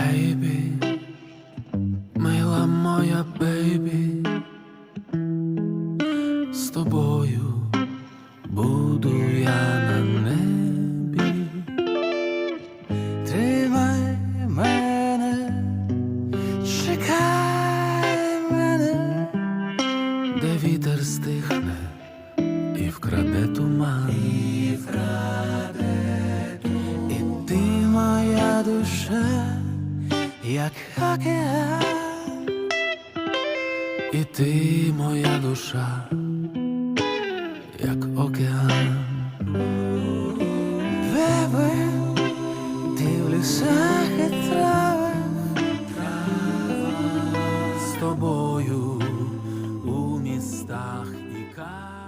бейбі, мила моя бейбі, з тобою буду я на небі, тримай мене, чекай мене, де вітер стихне і вкраде туман. І вкраде душа як океан, і ти моя душа, як океан, веби ти в лісах і травах, з тобою у містах і ка.